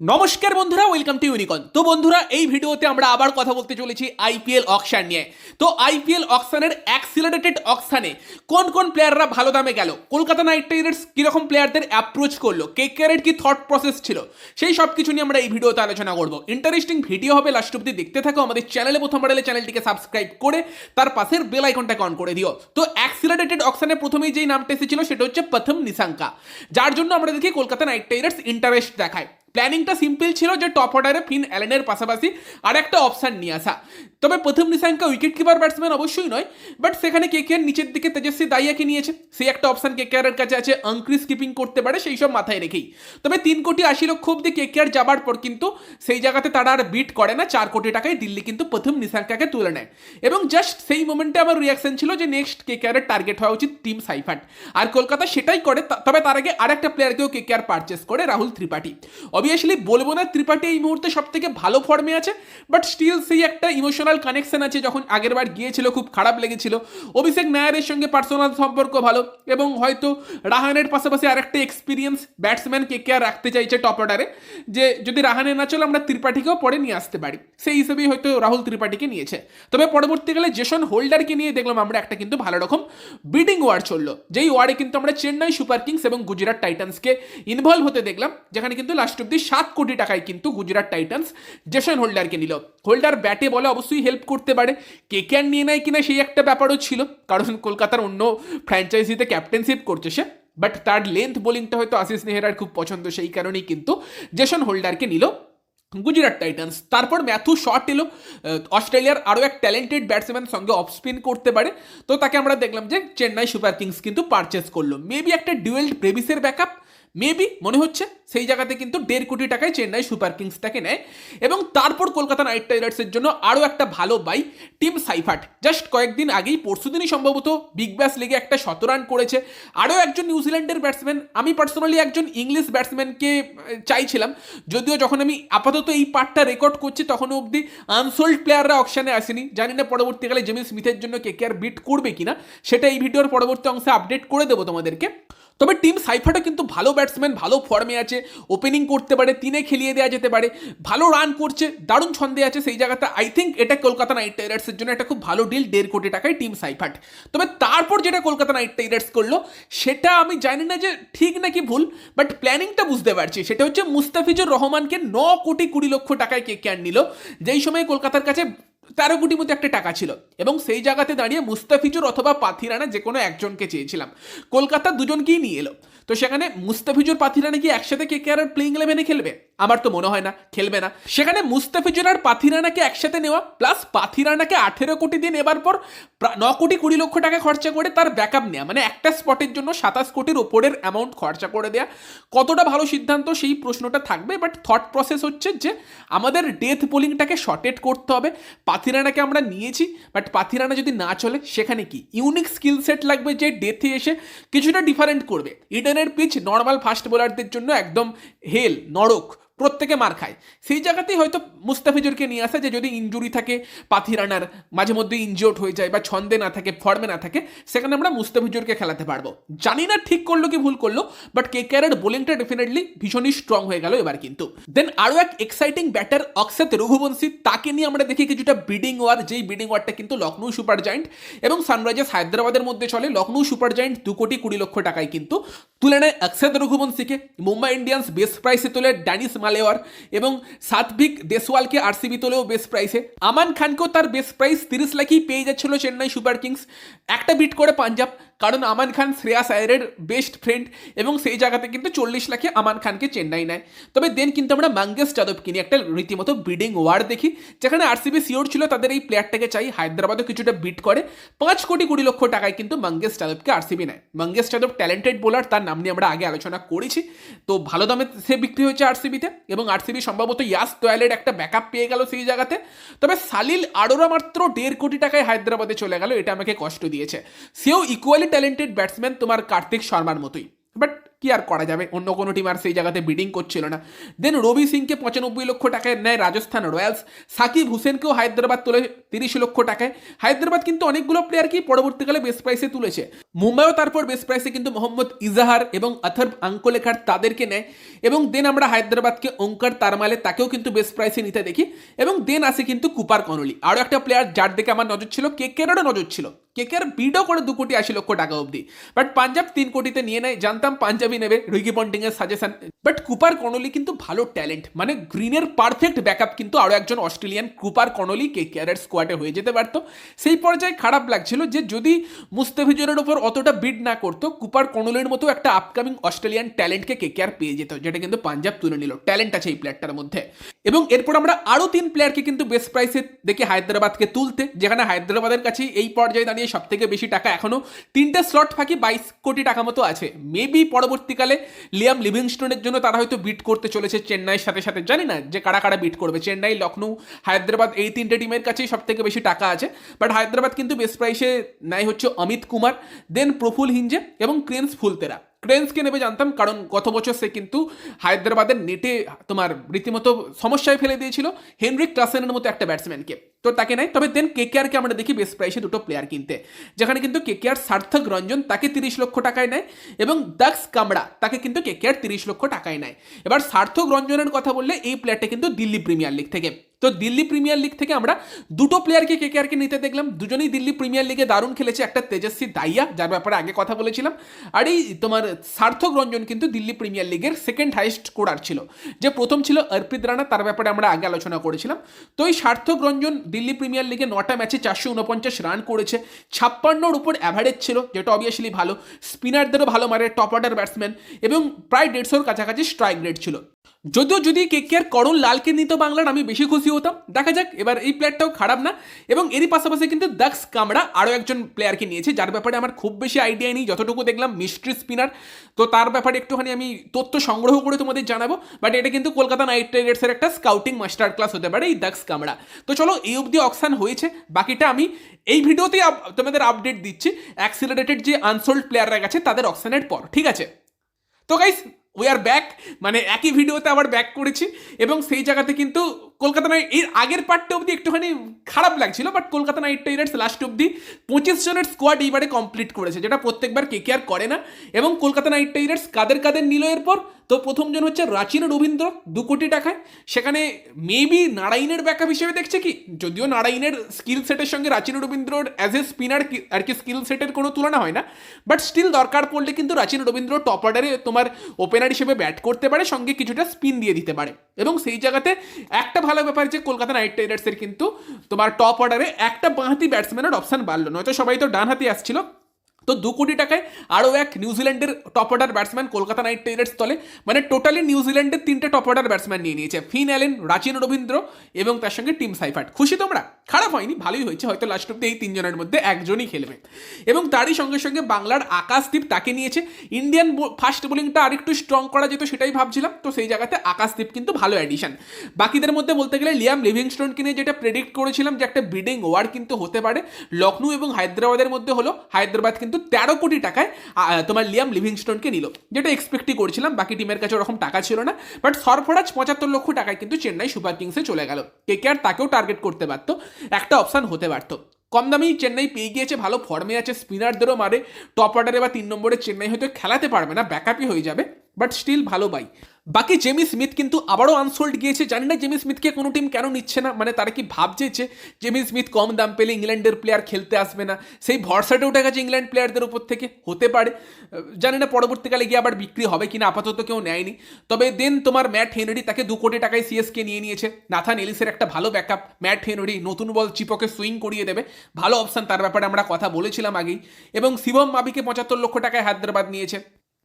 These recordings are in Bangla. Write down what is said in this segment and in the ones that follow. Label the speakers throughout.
Speaker 1: নমস্কার বন্ধুরা ওয়েলকাম টু ইউনিকন তো বন্ধুরা, এই ভিডিওতে আমরা আবার কথা বলতে চলেছি আইপিএল অকশন নিয়ে। তো আইপিএল অকশনের অ্যাক্সিলারেটেড অকশনে কোন কোন প্লেয়াররা ভালো দামে গেল? কলকাতা নাইট রাইডার্স কীরকম প্লেয়ারদের অ্যাপ্রোচ করল? কে কেয়ারের কি থট প্রসেস ছিল? সেই সব কিছু নিয়ে আমরা এই ভিডিওতে আলোচনা করব। ইন্টারেস্টিং ভিডিও হবে লাস্ট অব্দি দেখতে থাকো। আমাদের চ্যানেলে প্রথম বাড়লে চ্যানেলটিকে সাবস্ক্রাইব করে তার পাশের বেল আইকনটাকে অন করে দিও। তো অ্যাক্সিলারেটেড অকশনে প্রথমেই যেই নামটা এসেছিল, সেটা হচ্ছে প্রথম নিশাঙ্কা। যার জন্য আমরা দেখি কলকাতা নাইট রাইডার্স ইন্টারেস্ট দেখায়। প্ল্যানিংটা সিম্পল ছিল যে টপ অর্ডারে ফিন অ্যালেনের পাশাপাশি আর একটা অপশান নিয়ে আসা। তবে প্রথম নিশাঙ্কা উইকেট কিপার ব্যাটসম্যান অবশ্যই নয় বাট সেখানে কে কে নিচের দিকে তেজস্বী দাইয়াকে নিয়েছে। সেই একটা অপশান কে কেয়ারের কাছে আছে অঙ্ক্রিস কিপিং করতে পারে সেই সব মাথায় রেখেই। তবে তিন কোটি আশি লক্ষ অব্দি কে কেয়ার যাবার পর কিন্তু সেই জায়গাতে তারা আর বিট করে না, চার কোটি টাকায় দিল্লি কিন্তু প্রথম নিশাঙ্কাকে তুলে নেয়। এবং জাস্ট সেই মোমেন্টে আমার রিয়াকশন ছিল যে নেক্সট কে কেয়ারের টার্গেট হওয়া উচিত টিম সাইফাট। আর কলকাতা সেটাই করে তবে তার আগে আরেকটা প্লেয়ারকেও কে কেয়ার পারচেস করে, রাহুল ত্রিপাঠী। অবভিয়াসলি বলব না, ত্রিপাঠী এই মুহূর্তে সব থেকে ভালো ফর্মে আছে বাট স্টিল সেই একটা ইমোশনাল কানেকশন আছে যখন আগের বার গিয়েছিল, খুব খারাপ লেগেছিল। অভিষেক নায়ারের সঙ্গে পার্সোনাল সম্পর্ক ভালো, এবং হয়তো রাহানের পাশাপাশি আরেকটা এক্সপিরিয়েন্স ব্যাটসম্যান কে কে আর রাখতে চাইছে টপ অর্ডারে যে যদি রাহানে না চলে, আমরা ত্রিপাঠীকেও পরে নিয়ে আসতে পারি। সেই হিসেবেই হয়তো রাহুল ত্রিপাঠীকে নিয়েছে। তবে পরবর্তীকালে জেসন হোল্ডারকে নিয়ে দেখলাম, আমরা একটা কিন্তু ভালো রকম বিডিং ওয়ার চলল, যেই ওয়ার্ডে কিন্তু আমরা চেন্নাই সুপার কিংস এবং গুজরাট টাইটান্সকে ইনভলভ হতে দেখলাম, যেখানে কিন্তু লাস্ট অব্দি সাত কোটি টাকায় কিন্তু গুজরাট টাইটান্স জেসন হোল্ডারকে নিল। হোল্ডার ব্যাটে বলে অবশ্যই হেল্প করতে পারে। কে ক্যান নিয়ে নেয় কিনা সেই একটা ব্যাপারও ছিল, কারণ কলকাতার অন্য ফ্র্যাঞ্চাইজিতে ক্যাপ্টেনশিপ করছে সে। বাট তার লেন্থ বোলিংটা হয়তো আশিস নেহরার খুব পছন্দ, সেই কারণেই কিন্তু জেসন হোল্ডারকে নিল গুজরাট টাইটান্স। তারপর ম্যাথু শট এলো। অস্ট্রেলিয়ার আরও এক ট্যালেন্টেড ব্যাটসম্যান সঙ্গে অফ স্পিন করতে পারে। তো তাকে আমরা দেখলাম যে চেন্নাই সুপার কিংস কিন্তু পারচেস করল। মেবি একটা ডুয়েল ব্রেভিসের ব্যাকআপ মেবি মনে হচ্ছে, সেই জায়গাতে কিন্তু দেড় কোটি টাকায় চেন্নাই সুপার কিংসটাকে নেয়। এবং তারপর কলকাতা নাইট রাইডার্সের জন্য আরও একটা ভালো বাই টিম সাইফাট। জাস্ট কয়েকদিন আগেই, পরশুদিনই সম্ভবত বিগ ব্যাস লিগে একটা শতরান করেছে। আরও একজন নিউজিল্যান্ডের ব্যাটসম্যান আমি পার্সোনালি একজন ইংলিশ ব্যাটসম্যানকে চাইছিলাম। যদিও যখন আমি আপাতত এই পার্টটা রেকর্ড করছি, তখনও অবধি আনসোল্ড প্লেয়াররা অপশানে আসেনি। জানি না পরবর্তীকালে জেমি স্মিথের জন্য কে কে আর বিট করবে কিনা। সেটা এই ভিডিওর পরবর্তী অংশে আপডেট করে দেবো তোমাদেরকে। তবে টিম সাইফাটা কিন্তু ভালো ব্যাটসম্যান ভালো ফর্মে আছে। ওপেনিং করতে পারে, তিনে খেলিয়ে দেওয়া যেতে পারে। ভালো রান করছে, দারুণ ছন্দে আছে সেই জায়গাটা। আই থিঙ্ক এটা কলকাতা নাইট রাইডার্সের জন্য একটা খুব ভালো ডিল দেড় কোটি টাকায় টিম সাইফাট। তবে তারপর যেটা কলকাতা নাইট রাইডার্স করল, সেটা আমি জানি না যে ঠিক নাকি ভুল বাট প্ল্যানিংটা বুঝতে পারছি। সেটা হচ্ছে মুস্তাফিজুর রহমানকে ন কোটি কুড়ি লক্ষ টাকায় কে ক্যান নিল। যেই সময় কলকাতার কাছে তেরো কোটি মতো একটা টাকা ছিল। এবং সেই জায়গাতে দাঁড়িয়ে মুস্তাফিজুর অথবা পাথিরানা যে কোনো একজনকে চেয়েছিলাম। কলকাতা দুজনকেই নিয়ে এলো। তো সেখানে মুস্তাফিজুর, পাথিরানা কি একসাথে কে কে আর প্লেইং ইলেভেনে খেলবে? আমার তো মনে হয় না, খেলবে না। সেখানে মুস্তাফিজুর আর পাথিরানাকে একসাথে নেওয়া প্লাস পাথিরানাকে আঠেরো কোটি দিয়ে নেবার পর ন কোটি কুড়ি লক্ষ টাকা খরচা করে তার ব্যাকআপ নেওয়া মানে একটা স্পটের জন্য সাতাশ কোটির ওপরের অ্যামাউন্ট খরচা করে দেয়া। কতটা ভালো সিদ্ধান্ত সেই প্রশ্নটা থাকবে বাট থট প্রসেস হচ্ছে যে আমাদের ডেথ বোলিংটাকে শর্টেড করতে হবে। পাথিরানাকে আমরা নিয়েছি বাট পাথিরানা যদি না চলে, সেখানে কি? ইউনিক স্কিল সেট লাগবে যে ডেথে এসে কিছুটা ডিফারেন্ট করবে। ইডেনের পিচ নর্মাল ফাস্ট বোলারদের জন্য একদম হেল নরক। প্রত্যেকে মার খায়। সেই জায়গাতেই হয়তো মুস্তাফিজুরকে নিয়ে আসা যে যদি ইঞ্জুরি থাকে, পাথি রানার মাঝে মধ্যে ইনজিওর্ড হয়ে যায় বা ছন্দে না থাকে ফর্মে না থাকে, সেখানে আমরা মুস্তাফিজুরকে খেলাতে পারব। জানি না ঠিক করল কি ভুল করল বাট কে কেয়ারের বোলিংটা ডেফিনেটলি ভীষণই স্ট্রং হয়ে গেল এবার কিন্তু। দেন আরও এক এক্সাইটিং ব্যাটার অক্ষত রঘুবংশী, তাকে নিয়ে আমরা দেখি কিছুটা বিডিং ওয়ার যেই বিডিং ওয়ারটা কিন্তু লখনৌ সুপার জায়েন্ট এবং সানরাইজার্স হায়দ্রাবাদের মধ্যে চলে। লখনৌ সুপার জায়েন্ট দু কোটি কুড়ি লক্ষ টাকায় কিন্তু তুলে নেয় অক্ষত রঘুবংশীকে মুম্বাই ইন্ডিয়ান্স বেস্ট প্রাইসে তোলে ড্যানিস মালেওয়ার এবং সাতভিক দেশওয়ালকে আরসিবি তোলেও বেস্ট প্রাইসে আমান খানকেও তার বেস্ট প্রাইস তিরিশ লাখই পেয়ে যাচ্ছিল চেন্নাই সুপার কিংস একটা বিট করে পাঞ্জাব কারণ আমান খান, শ্রেয়াস আয়ারের বেস্ট ফ্রেন্ড এবং সেই জায়গাতে কিন্তু চল্লিশ লাখে আমান খানকে চেন্নাই নেয়। তবে দেন কিন্তু আমরা মাঙ্গেশ যাদবকে নিয়ে একটা রীতিমতো বিডিং ওয়ার দেখি, যেখানে আরসিবি সিওর ছিল তাদের এই প্লেয়ারটাকে চাই, হায়দ্রাবাদও কিছুটা বিট করে। পাঁচ কোটি কুড়ি লক্ষ টাকায় কিন্তু মাঙ্গেশ যাদবকে আরসিবি নেয়। মাঙ্গেশ যাদব ট্যালেন্টেড বোলার তার নাম নিয়ে আমরা আগে আলোচনা করেছি। তো ভালো দামে সে বিক্রি হয়েছে আরসিবিতে এবং আরসিবি সম্ভবত ইয়াস দয়ালের একটা ব্যাকআপ পেয়ে গেল সেই জায়গাতে। তবে সালিল আরোরা মাত্র দেড় কোটি টাকায় হায়দ্রাবাদে চলে গেল, এটা আমাকে কষ্ট দিয়েছে। সেও ইকুয়ালি ট্যালেন্টেড ব্যাটসম্যান তোমার কার্তিক শর্মার মতোই। বাট কি আর করা যাবে? অন্য কোনো টিম আর সেই জায়গাতে বিডিং করছিল না। দেন রবি সিংকে পঁচানব্বই লক্ষ টাকায় নেয় রাজস্থান রয়্যালস। সাকিব হুসেনকেও হায়দ্রাবাদ তোলে তিরিশ লক্ষ টাকায়। হায়দ্রাবাদ কিন্তু অনেকগুলো প্লেয়ারকেই পরবর্তীকালে বেস্ট প্রাইসে তুলেছে। মুম্বাইও তারপর বেস্ট প্রাইসে কিন্তু মোহাম্মদ ইজাহার এবং আথর্ব আঙ্কলেখার তাদেরকে নেয়। এবং দেন আমরা হায়দ্রাবাদকে ওঙ্কার তারমালে তাকেও কিন্তু বেস্ট প্রাইসে নিতে দেখি। এবং দেন আসে কিন্তু কুপার কনলি। আরও একটা প্লেয়ার যার দিকে আমার নজর ছিল কেকেরও নজর ছিল। কেকের বিডও করে দু কোটি আশি লক্ষ টাকা অবধি। বাট পাঞ্জাব তিন কোটিতে নিয়ে নেয়, জানতাম পাঞ্জাবি নেবে রুইকি পন্টিং এর সাজেশন বাট কুপার কনলি কিন্তু ভালো ট্যালেন্ট মানে গ্রিনের পারফেক্ট ব্যাকআপ কিন্তু আরও একজন অস্ট্রেলিয়ান কুপার কনলি কে কেয়ারের স্কোয়াডে হয়ে যেতে পারতো। সেই পর্যায়ে খারাপ লাগছিল যে যদি মুস্তাফিজুরের ওপর অতটা বিড না করতো, কুপার কনলির মতো একটা আপকামিং অস্ট্রেলিয়ান ট্যালেন্টকে কে কেয়ার পেয়ে যেত, যেটা কিন্তু পাঞ্জাব তুলে নিল। ট্যালেন্ট আছে এই প্লেয়ারটার মধ্যে। এবং এরপর আমরা আরও তিন প্লেয়ারকে কিন্তু বেস্ট প্রাইসে দেখে হায়দ্রাবাদকে তুলতে, যেখানে হায়দ্রাবাদের কাছে এই পর্যায়ে দাঁড়িয়ে সব থেকে বেশি টাকা এখনও তিনটে স্লট ফাঁকি বাইশ কোটি টাকা মতো আছে। মেবি পরবর্তীকালে লিয়াম লিভিংস্টোনের জন্য তারা হয়তো বিট করতে চলেছে চেন্নাইয়ের সাথে সাথে। জানি না যে কারা কারা বিট করবে। চেন্নাই লখনৌ হায়দ্রাবাদ এই তিনটে টিমের কাছেই সব থেকে বেশি টাকা আছে। বাট হায়দ্রাবাদ কিন্তু বেস্ট প্রাইসে নেয় হচ্ছে অমিত কুমার দেন প্রফুল হিঞ্জে এবং ক্রেন্স ফুলতেরা। ক্রেন্সকে নেবে জানতাম, কারণ গত বছর সে কিন্তু হায়দ্রাবাদের নেটে তোমার রীতিমতো সমস্যায় ফেলে দিয়েছিল। হেনরিক ক্লাসেনের মতো একটা ব্যাটসম্যানকে। তো তাকে নেয়। তবে দেন কেকেআরকে আমরা দেখি বেস্ট প্রাইসে দুটো প্লেয়ার কিনতে। যেখানে কিন্তু কে কেকেআর সার্থক রঞ্জন তাকে তিরিশ লক্ষ টাকায় নেয় এবং দাক্স কামড়া তাকে কিন্তু কে কেকেআর তিরিশ লক্ষ টাকায় নেয়। এবার সার্থক রঞ্জনের কথা বললে এই প্লেয়ারটা কিন্তু দিল্লি প্রিমিয়ার লিগ থেকে। তো দিল্লি প্রিমিয়ার লিগ থেকে আমরা দুটো প্লেয়ারকে কেকেআরকে নিতে দেখলাম। দুজনেই দিল্লি প্রিমিয়ার লিগে দারুণ খেলেছে। একটা তেজস্বী দাইয়া, যার ব্যাপারে আগে কথা বলেছিলাম। আর এই তোমার সার্থক রঞ্জন কিন্তু দিল্লি প্রিমিয়ার লিগের সেকেন্ড হাইস্ট স্কোরার ছিল। যে প্রথম ছিল অর্পিত রানা, তার ব্যাপারে আমরা আগে আলোচনা করেছিলাম। তো এই সার্থক রঞ্জন দিল্লি প্রিমিয়ার লিগে নটা ম্যাচে চারশো উনপঞ্চাশ রান করেছে। ছাপ্পান্নর উপর অ্যাভারেজ ছিল, যেটা অবভিয়াসলি ভালো। স্পিনারদেরও ভালো মারে টপ অর্ডার ব্যাটসম্যান এবং প্রায় দেড়শোর কাছাকাছি স্ট্রাইক রেট ছিল। যদিও যদি কে কে আর করণ লালকে নিত বাংলার আমি বেশি খুশি হতাম। দেখা যাক, এবার এই প্লেয়ারটাও খারাপ না। এবং এরই পাশাপাশি কিন্তু দাক্স কামড়া আরও একজন প্লেয়ারকে নিয়েছে, যার ব্যাপারে আমার খুব বেশি আইডিয়া নেই। যতটুকু দেখলাম মিস্ট্রি স্পিনার তো তার ব্যাপারে একটুখানি আমি তথ্য সংগ্রহ করে তোমাদের জানাব। বাট এটা কিন্তু কলকাতা নাইট রাইডার্সের একটা স্কাউটিং মাস্টার ক্লাস হতে পারে এই দাক্স কামড়া তো চলো, এই অবধি অকশান হয়েছে। বাকিটা আমি এই ভিডিওতেই তোমাদের আপডেট দিচ্ছি। অ্যাক্সিলারেটেড যে আনসোল্ড প্লেয়াররা গেছে, তাদের অকশানের পর, ঠিক আছে? তো গাইস উই আর ব্যাক মানে একই ভিডিওতে আবার ব্যাক করেছি। এবং সেই জায়গাতে কিন্তু কলকাতা নাইট, এর আগের পার্টটা অবধি একটুখানি খারাপ লাগছিল but Kolkata Knight Riders last অবধি পঁচিশ জনের স্কোয়াড এইবারে কমপ্লিট করেছে, যেটা প্রত্যেকবার কে কে আর করে না। এবং কলকাতা নাইট রাইডার্স কাদের কাদের নিল এরপর? তো প্রথমজন হচ্ছে রাচিন রবীন্দ্র, দু কোটি টাকায়। সেখানে মেবি নারায়ণের ব্যাকআপ হিসেবে দেখছে কি? যদিও নারায়ণের স্কিল সেটের সঙ্গে রাচিন রবীন্দ্রর অ্যাজ এ স্পিনার আর কি স্কিল সেটের কোনো তুলনা হয় না। বাট স্টিল দরকার পড়লে কিন্তু রাচিন রবীন্দ্র টপ অর্ডারে তোমার ওপেনার হিসেবে ব্যাট করতে পারে, সঙ্গে কিছুটা স্পিন দিয়ে দিতে পারে। এবং সেই জায়গাতে একটা ভালো ব্যাপার যে কলকাতা নাইট রাইডার্সের কিন্তু তোমার টপ অর্ডারে একটা বাঁহাতি ব্যাটসম্যানের অপশান বাড়লো। নয়তো সবাই তো ডান হাতি আসছিল। তো দু কোটি টাকায় আরও এক নিউজিল্যান্ডের top order batsman Kolkata Knight Riders দলে মানে টোটালি নিউজিল্যান্ডের তিনটে টপ অর্ডার ব্যাটসম্যান নিয়ে নিয়েছে। ফিন অ্যালেন রাচিন রবীন্দ্র এবং তার সঙ্গে টিম সাইফাট খুশি তোমরা? খারাপ হয়নি, ভালোই হয়েছে, হয়তো লাস্ট অব্দি এই তিনজনের মধ্যে একজনই খেলবে। এবং তারই সঙ্গে সঙ্গে বাংলার আকাশদীপ তাকে নিয়েছে। ইন্ডিয়ান ফাস্ট বোলিংটা আরেকটু স্ট্রং করা যেত সেটাই ভাবছিলাম, তো সেই জায়গাতে আকাশদীপ কিন্তু ভালো অ্যাডিশন বাকিদের মধ্যে বলতে গেলে লিয়াম লিভিংস্টোনকে নিয়ে যেটা প্রেডিক্ট করেছিলাম যে একটা বিডিং ওয়ার কিন্তু হতে পারে। লখনৌ এবং হায়দ্রাবাদের মধ্যে হলো, হায়দ্রাবাদ কিন্তু তেরো কোটি টাকায় তোমার লিয়াম লিভিংস্টোনকে নিল। যেটা এক্সপেক্টই করছিলাম, বাকি টিমের কাছে ওরকম টাকা ছিল না। বাট সরফরাজ পঁচাত্তর লক্ষ টাকায় কিন্তু চেন্নাই সুপার কিংসে চলে গেল। কে কে আর তাকেও টার্গেট করতে পারত, একটা অপশান হতে পারতো। কম দামেই চেন্নাই পেয়ে গিয়েছে, ভালো ফর্মে আছে স্পিনারদেরও মারে টপ অর্ডারে বা তিন নম্বরে চেন্নাই হয়তো খেলাতে পারবে না ব্যাকআপই হয়ে যাবে। বাট স্টিল ভালো বাই। বাকি জেমি স্মিথ কিন্তু আবারও আনসোল্ড গিয়েছে। জানি না জেমি স্মিথকে কোনো টিম কেন নিচ্ছে না। মানে তারা কি ভাবছে যে জেমি স্মিথ কম দাম পেলে ইংল্যান্ডের প্লেয়ার খেলতে আসবে না? সেই ভরসাটা উঠে গেছে ইংল্যান্ড প্লেয়ারদের উপর থেকে। হতে পারে। জানি না পরবর্তীকালে গিয়ে আবার বিক্রি হবে কিনা, আপাতত কেউ নেয়নি। তবে দেন তোমার ম্যাট হেনরি তাকে দু কোটি টাকায় সিএসকে নিয়ে নিয়েছে। নাথান এলিসের একটা ভালো ব্যাকআপ ম্যাট হেনরি নতুন বল চিপকে সুইং করিয়ে দেবে। ভালো অপশন তার ব্যাপারে আমরা কথা বলেছিলাম আগেই। এবং শিবম মাবিকে পঁচাত্তর লক্ষ টাকায় হায়দ্রাবাদ নিয়েছে।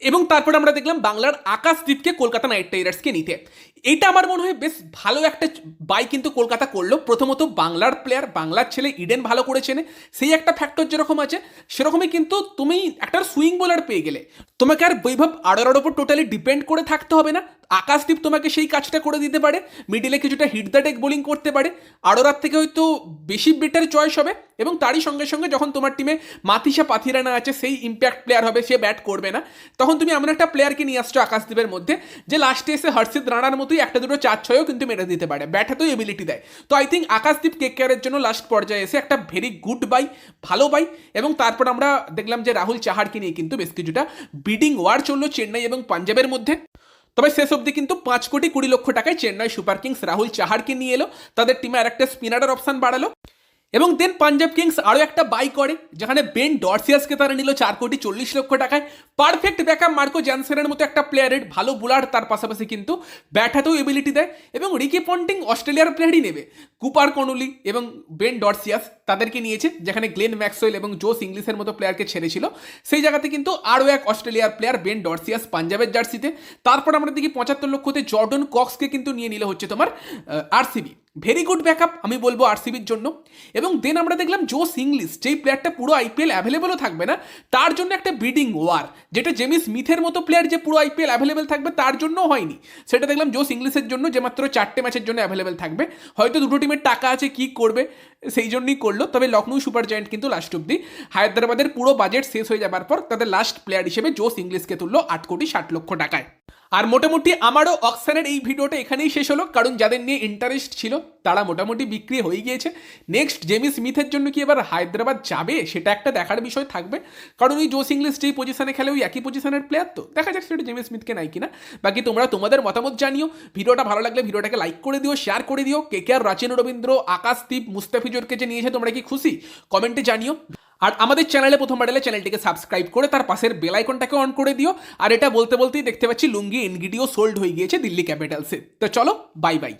Speaker 1: এবং তারপর আমরা দেখলাম বাংলার আকাশদ্বীপকে কলকাতা নাইট রাইডার্সকে নিতে। এটা আমার মনে হয় বেশ ভালো একটা বাই কিন্তু কলকাতা করল। প্রথমত বাংলার প্লেয়ার বাংলার ছেলে ইডেন ভালো করে চেনে। সেই একটা ফ্যাক্টর যেরকম আছে, সেরকমই কিন্তু তুমি একটা সুইং বোলার পেয়ে গেলে। তোমাকে আর বৈভব আড়ার ওপর টোটালি ডিপেন্ড করে থাকতে হবে না। আকাশদীপ তোমাকে সেই কাজটা করে দিতে পারে মিডিলে কিছুটা হিট দ্য টেক বোলিং করতে পারে, আরোরার থেকে হয়তো বেশি বেটার চয়েস হবে এবং তারই সঙ্গে সঙ্গে যখন তোমার টিমে মাথিসা পাথিরানা আছে, সেই ইম্প্যাক্ট প্লেয়ার হবে, সে ব্যাট করবে না। তখন তুমি এমন একটা প্লেয়ারকে নিয়ে আসছো আকাশদীপের মধ্যে, যে লাস্টে এসে হর্ষিত রানার মতোই একটা দুটো চার ছয়ও কিন্তু মেরে দিতে পারে ব্যাটাতেও এবিলিটি দেয়। তো আই থিঙ্ক আকাশদীপ কে কেয়ারের জন্য লাস্ট পর্যায়ে এসে একটা ভেরি গুড বাই ভালো বাই এবং তারপর আমরা দেখলাম যে রাহুল চাহারকে নিয়ে কিন্তু বেশ কিছুটা বিডিং ওয়ার চলল চেন্নাই এবং পাঞ্জাবের মধ্যে। তবে শেষ অবধি কিন্তু পাঁচ কোটি কুড়ি লক্ষ টাকায় চেন্নাই সুপার কিংস রাহুল চাহারকে নিয়ে এলো। তাদের টিমে আর একটা স্পিনারের অপশান বাড়ালো। এবং দেন পাঞ্জাব কিংস আরও একটা বাই করে, যেখানে বেন ডরসিয়াসকে তারা নিল চার কোটি চল্লিশ লক্ষ টাকায়। পারফেক্ট ব্যাকআপ মার্কো জ্যানসেনের মতো একটা প্লেয়ারের ভালো বোলার তার পাশাপাশি কিন্তু ব্যাট হাতেও এবিলিটি দেয় এবং রিকি পন্টিং অস্ট্রেলিয়ার প্লেয়ারই নেবে। কুপার কনুলি এবং বেন ডরসিয়াস তাদেরকে নিয়েছে, যেখানে গ্লেন ম্যাক্সওয়েল এবং জোস ইংলিশের মতো প্লেয়ারকে ছেড়েছিল। সেই জায়গাতে কিন্তু আরও এক অস্ট্রেলিয়ার প্লেয়ার বেন ডরসিয়াস পাঞ্জাবের জার্সিতে তারপর আমরা দেখি পঁচাত্তর লক্ষতে জর্ডন কক্সকে কিন্তু নিয়ে নিলে হচ্ছে তোমার আরসিবি ভেরি গুড ব্যাকআপ আমি বলব আরসিবির জন্য। এবং দেন আমরা দেখলাম জোস ইংলিশ যেই প্লেয়ারটা পুরো আইপিএল অ্যাভেলেবেলও থাকবে না, তার জন্য একটা বিডিং ওয়ার যেটা জেমি স্মিথের মতো প্লেয়ার যে পুরো আইপিএল অ্যাভেলেবেল থাকবে, তার জন্যও হয়নি। সেটা দেখলাম জোস ইংলিশের জন্য যে মাত্র চারটে ম্যাচের জন্য অ্যাভেলেবেল থাকবে। হয়তো দুটো টিমের টাকা আছে, কি করবে, সেই জন্যই করল। তবে লখনৌ সুপার জায়েন্ট কিন্তু লাস্ট অব্দি হায়দ্রাবাদের পুরো বাজেট শেষ হয়ে যাবার পর, তাদের লাস্ট প্লেয়ার হিসেবে জোস ইংলিশকে তুললো আট কোটি ষাট লক্ষ টাকায়। আর মোটামুটি আমারও অক্সানের এই ভিডিওটা এখানেই শেষ হলো, কারণ যাদের নিয়ে ইন্টারেস্ট ছিল, তারা মোটামুটি বিক্রি হয়ে গিয়েছে। নেক্সট জেমি স্মিথের জন্য কি এবার হায়দ্রাবাদ যাবে, সেটা একটা দেখার বিষয় থাকবে। কারণ ওই জোস ইংলিশ যেই পজিশনে খেলে, ওই একই পজিশনের প্লেয়ার তো। দেখা যাক সেটা জেমি স্মিথকে নাই কিনা। বাকি তোমরা তোমাদের মতামত জানিও। ভিডিওটা ভালো লাগলে ভিডিওটাকে লাইক করে দিও শেয়ার করে দিও। কে কে আর রাচেন রবীন্দ্র আকাশদীপ মুস্তাফিজুরকে যে নিয়েছে, তোমরা কি খুশি? কমেন্টে জানিও। আর আমাদের চ্যানেলে প্রথমবার এলে চ্যানেলটিকে সাবস্ক্রাইব করে তার পাশের বেল আইকনটাকে অন করে দিও। আর এটা বলতে বলতেই দেখতে পাচ্ছি লুঙ্গি ইনগিডিও সোল্ড হয়ে গিয়েছে দিল্লি ক্যাপিটালসে তো চলো বাই বাই